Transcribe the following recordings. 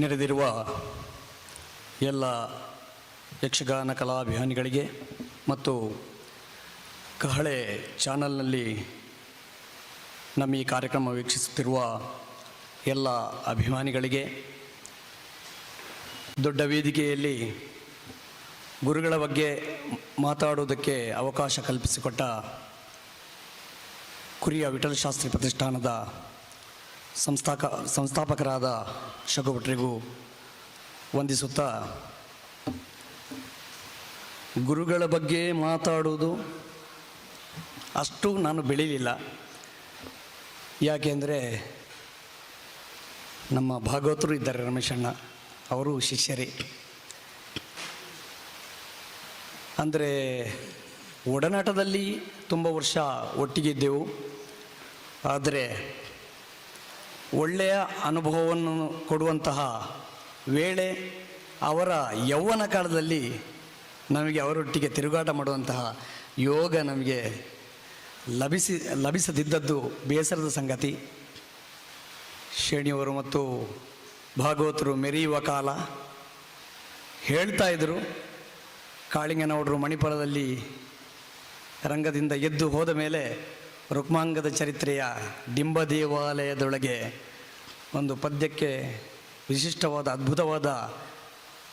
ನೆರೆದಿರುವ ಎಲ್ಲ ಯಕ್ಷಗಾನ ಕಲಾಭಿಮಾನಿಗಳಿಗೆ ಮತ್ತು ಕಹಳೆ ಚಾನಲ್ನಲ್ಲಿ ನಮ್ಮ ಈ ಕಾರ್ಯಕ್ರಮ ವೀಕ್ಷಿಸುತ್ತಿರುವ ಎಲ್ಲ ಅಭಿಮಾನಿಗಳಿಗೆ ದೊಡ್ಡ ವೇದಿಕೆಯಲ್ಲಿ ಗುರುಗಳ ಬಗ್ಗೆ ಮಾತಾಡುವುದಕ್ಕೆ ಅವಕಾಶ ಕಲ್ಪಿಸಿಕೊಟ್ಟ ಕುರಿಯ ವಿಠಲಶಾಸ್ತ್ರಿ ಪ್ರತಿಷ್ಠಾನದ ಸಂಸ್ಥಾಕ, ಸಂಸ್ಥಾಪಕರಾದ ಶಗುಭಟ್ರಿಗೂ ವಂದಿಸುತ್ತಾ, ಗುರುಗಳ ಬಗ್ಗೆ ಮಾತಾಡುವುದು ಅಷ್ಟು ನಾನು ಬೆಳೀಲಿಲ್ಲ. ಯಾಕೆಂದರೆ ನಮ್ಮ ಭಾಗವತರು ಇದ್ದಾರೆ ರಮೇಶಣ್ಣ, ಅವರು ಶಿಷ್ಯರೇ. ಅಂದರೆ ಒಡನಾಟದಲ್ಲಿ ತುಂಬ ವರ್ಷ ಒಟ್ಟಿಗೆ ಇದ್ದೆವು. ಆದರೆ ಒಳ್ಳೆಯ ಅನುಭವವನ್ನು ಕೊಡುವಂತಹ ವೇಳೆ ಅವರ ಯೌವನ ಕಾಲದಲ್ಲಿ ನಮಗೆ ಅವರೊಟ್ಟಿಗೆ ತಿರುಗಾಟ ಮಾಡುವಂತಹ ಯೋಗ ನಮಗೆ ಲಭಿಸಿ, ಲಭಿಸದಿದ್ದದ್ದು ಬೇಸರದ ಸಂಗತಿ. ಶ್ರೇಣಿಯವರು ಮತ್ತು ಭಾಗವತರು ಮೆರೆಯುವ ಕಾಲ ಹೇಳ್ತಾ ಇದ್ದರು ಕಾಳಿಂಗನವಡರು ಮಣಿಪಾಲದಲ್ಲಿ ರಂಗದಿಂದ ಎದ್ದು ಹೋದ ಮೇಲೆ ರುಕ್ಮಾಂಗದ ಚರಿತ್ರೆಯ ಡಿಂಬ ದೇವಾಲಯದೊಳಗೆ ಒಂದು ಪದ್ಯಕ್ಕೆ ವಿಶಿಷ್ಟವಾದ, ಅದ್ಭುತವಾದ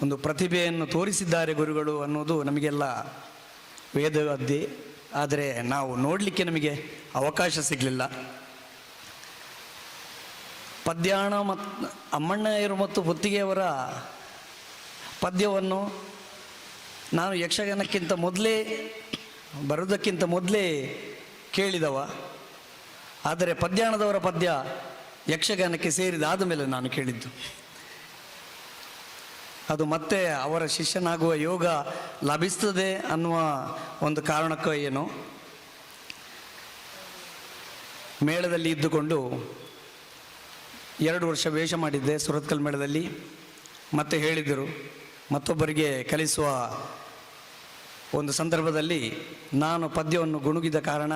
ಒಂದು ಪ್ರತಿಭೆಯನ್ನು ತೋರಿಸಿದ್ದಾರೆ ಗುರುಗಳು ಅನ್ನೋದು ನಮಗೆಲ್ಲ ವೇದವಾದ್ದಿ ಆದರೆ ನಾವು ನೋಡಲಿಕ್ಕೆ ನಮಗೆ ಅವಕಾಶ ಸಿಗಲಿಲ್ಲ. ಪದ್ಯಾಣ ಮತ್ತು ಅಮ್ಮಣ್ಣಯ್ಯರು ಮತ್ತು ಪುತ್ತಿಗೆಯವರ ಪದ್ಯವನ್ನು ನಾನು ಯಕ್ಷಗಾನಕ್ಕಿಂತ ಮೊದಲೇ ಬರೋದಕ್ಕಿಂತ ಮೊದಲೇ ಕೇಳಿದವ. ಆದರೆ ಪದ್ಯಾಣದವರ ಪದ್ಯ ಯಕ್ಷಗಾನಕ್ಕೆ ಸೇರಿದಾದ ಮೇಲೆ ನಾನು ಕೇಳಿದ್ದು. ಅದು ಮತ್ತೆ ಅವರ ಶಿಷ್ಯನಾಗುವ ಯೋಗ ಲಭಿಸ್ತದೆ ಅನ್ನುವ ಒಂದು ಕಾರಣಕ್ಕೋ ಏನೋ. ಮೇಳದಲ್ಲಿ ಇದ್ದುಕೊಂಡು ಎರಡು ವರ್ಷ ವೇಷ ಮಾಡಿದ್ದೆ ಸುರತ್ಕಲ್ ಮೇಳದಲ್ಲಿ. ಮತ್ತೆ ಹೇಳಿದರು, ಮತ್ತೊಬ್ಬರಿಗೆ ಕಲಿಸುವ ಒಂದು ಸಂದರ್ಭದಲ್ಲಿ ನಾನು ಪದ್ಯವನ್ನು ಗುಣುಗಿದ ಕಾರಣ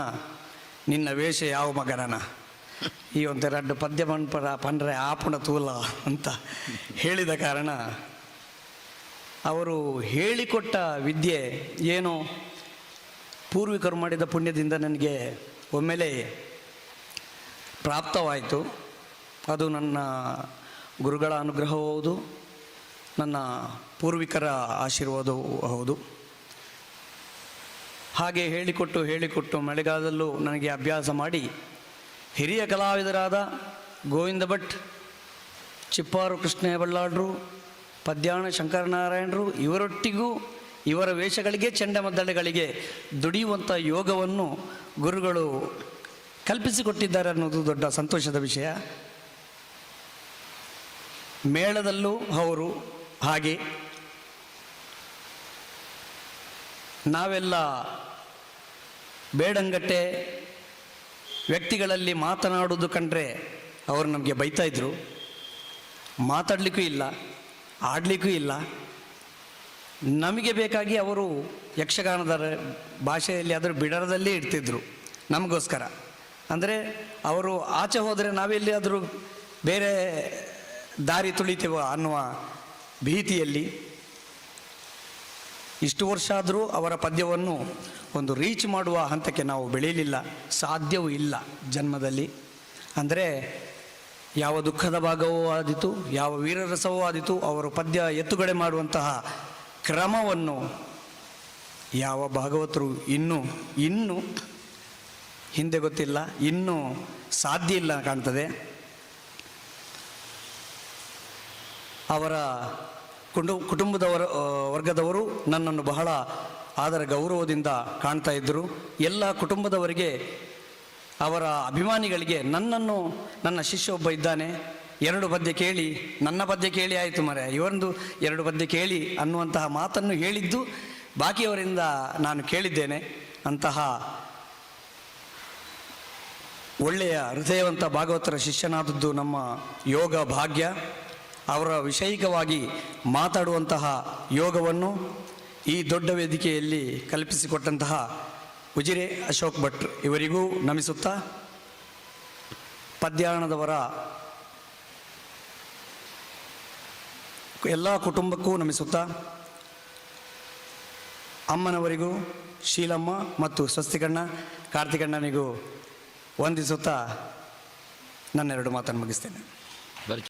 ನಿನ್ನ ವೇಷ ಯಾವ ಮಗನನ? ಈ ಒಂದು ಎರಡು ಪದ್ಯ ಪಂಪರ ಪಂಡ್ರೆ ಆಪುಣ ತೂಲ ಅಂತ ಹೇಳಿದ ಕಾರಣ ಅವರು ಹೇಳಿಕೊಟ್ಟ ವಿದ್ಯೆ ಏನು? ಪೂರ್ವಿಕರು ಮಾಡಿದ ಪುಣ್ಯದಿಂದ ನನಗೆ ಒಮ್ಮೆಲೆ ಪ್ರಾಪ್ತವಾಯಿತು. ಅದು ನನ್ನ ಗುರುಗಳ ಅನುಗ್ರಹವೂ ನನ್ನ ಪೂರ್ವಿಕರ ಆಶೀರ್ವಾದವೂ ಹೌದು. ಹಾಗೆ ಹೇಳಿಕೊಟ್ಟು ಹೇಳಿಕೊಟ್ಟು ಮಳೆಗಾಲದಲ್ಲೂ ನನಗೆ ಅಭ್ಯಾಸ ಮಾಡಿ ಹಿರಿಯ ಕಲಾವಿದರಾದ ಗೋವಿಂದ ಭಟ್, ಚಿಪ್ಪಾರು ಕೃಷ್ಣ ಬಳ್ಳಾಡ್ರು ಪದ್ಯಾಣ ಶಂಕರನಾರಾಯಣರು ಇವರೊಟ್ಟಿಗೂ ಇವರ ವೇಷಗಳಿಗೆ ಚಂಡಮದ್ದಳೆಗಳಿಗೆ ದುಡಿಯುವಂಥ ಯೋಗವನ್ನು ಗುರುಗಳು ಕಲ್ಪಿಸಿಕೊಟ್ಟಿದ್ದಾರೆ ಅನ್ನೋದು ದೊಡ್ಡ ಸಂತೋಷದ ವಿಷಯ. ಮೇಳದಲ್ಲೂ ಅವರು ಹಾಗೆ ನಾವೆಲ್ಲ ಬೇಡಂಗಟ್ಟೆ ವ್ಯಕ್ತಿಗಳಲ್ಲಿ ಮಾತನಾಡೋದು ಕಂಡ್ರೆ ಅವರು ನಮಗೆ ಬೈತಾ ಇದ್ರು. ಮಾತಾಡಲಿಕ್ಕೂ ಇಲ್ಲ, ಆಡಲಿಕ್ಕೂ ಇಲ್ಲ. ನಮಗೆ ಬೇಕಾಗಿ ಅವರು ಯಕ್ಷಗಾನದ ಭಾಷೆಯಲ್ಲಿ ಅದರ ಬಿಡರದಲ್ಲೇ ಇಡ್ತಿದ್ರು ನಮಗೋಸ್ಕರ. ಅಂದರೆ ಅವರು ಆಚೆ ಹೋದರೆ ನಾವೆಲ್ಲಿಯಾದರೂ ಬೇರೆ ದಾರಿ ತುಳಿತೇವೋ ಅನ್ನುವ ಭೀತಿಯಲ್ಲಿ ಇಷ್ಟು ವರ್ಷ ಆದರೂ ಅವರ ಪದ್ಯವನ್ನು ಒಂದು ರೀಚ್ ಮಾಡುವ ಹಂತಕ್ಕೆ ನಾವು ಬೆಳೆಯಲಿಲ್ಲ. ಸಾಧ್ಯವೂ ಇಲ್ಲ ಜನ್ಮದಲ್ಲಿ. ಅಂದರೆ ಯಾವ ದುಃಖದ ಭಾಗವೂ ಆದಿತು, ಯಾವ ವೀರರಸವೂ ಆದಿತು, ಅವರು ಪದ್ಯ ಎತ್ತುಗಡೆ ಮಾಡುವಂತಹ ಕ್ರಮವನ್ನು ಯಾವ ಭಾಗವತರು ಇನ್ನೂ ಇನ್ನೂ ಹಿಂದೆ ಗೊತ್ತಿಲ್ಲ, ಇನ್ನೂ ಸಾಧ್ಯ ಇಲ್ಲ ಕಾಣ್ತದೆ. ಅವರ ಕುಟು, ಕುಟುಂಬದವರ ವರ್ಗದವರು ನನ್ನನ್ನು ಬಹಳ ಆದರ ಗೌರವದಿಂದ ಕಾಣ್ತಾ ಇದ್ದರು ಎಲ್ಲ ಕುಟುಂಬದವರಿಗೆ, ಅವರ ಅಭಿಮಾನಿಗಳಿಗೆ ನನ್ನನ್ನು, ನನ್ನ ಶಿಷ್ಯ ಒಬ್ಬ ಇದ್ದಾನೆ. ಎರಡು ಪದ್ಯ ಕೇಳಿ, ನನ್ನ ಪದ್ಯ ಕೇಳಿ ಆಯಿತು ಮರೆ ಇವರೊಂದು ಎರಡು ಪದ್ಯ ಕೇಳಿ ಅನ್ನುವಂತಹ ಮಾತನ್ನು ಹೇಳಿದ್ದು ಬಾಕಿಯವರಿಂದ ನಾನು ಕೇಳಿದ್ದೇನೆ. ಅಂತಹ ಒಳ್ಳೆಯ ಹೃದಯವಂತ ಭಾಗವತರ ಶಿಷ್ಯನಾದದ್ದು ನಮ್ಮ ಯೋಗ ಭಾಗ್ಯ. ಅವರ ವಿಷಯಿಕವಾಗಿ ಮಾತಾಡುವಂತಹ ಯೋಗವನ್ನು ಈ ದೊಡ್ಡ ವೇದಿಕೆಯಲ್ಲಿ ಕಲ್ಪಿಸಿಕೊಟ್ಟಂತಹ ಉಜಿರೆ ಅಶೋಕ್ ಭಟ್ ಇವರಿಗೂ ನಮಿಸುತ್ತಾ ಪದ್ಯಾಣದವರ ಎಲ್ಲ ಕುಟುಂಬಕ್ಕೂ ನಮಿಸುತ್ತಾ ಅಮ್ಮನವರಿಗೂ ಶೀಲಮ್ಮ ಮತ್ತು ಸ್ವಸ್ತಿಕಣ್ಣ ಕಾರ್ತಿಕಣ್ಣನಿಗೂ ವಂದಿಸುತ್ತಾ ನನ್ನೆರಡು ಮಾತನ್ನು ಮುಗಿಸ್ತೇನೆ.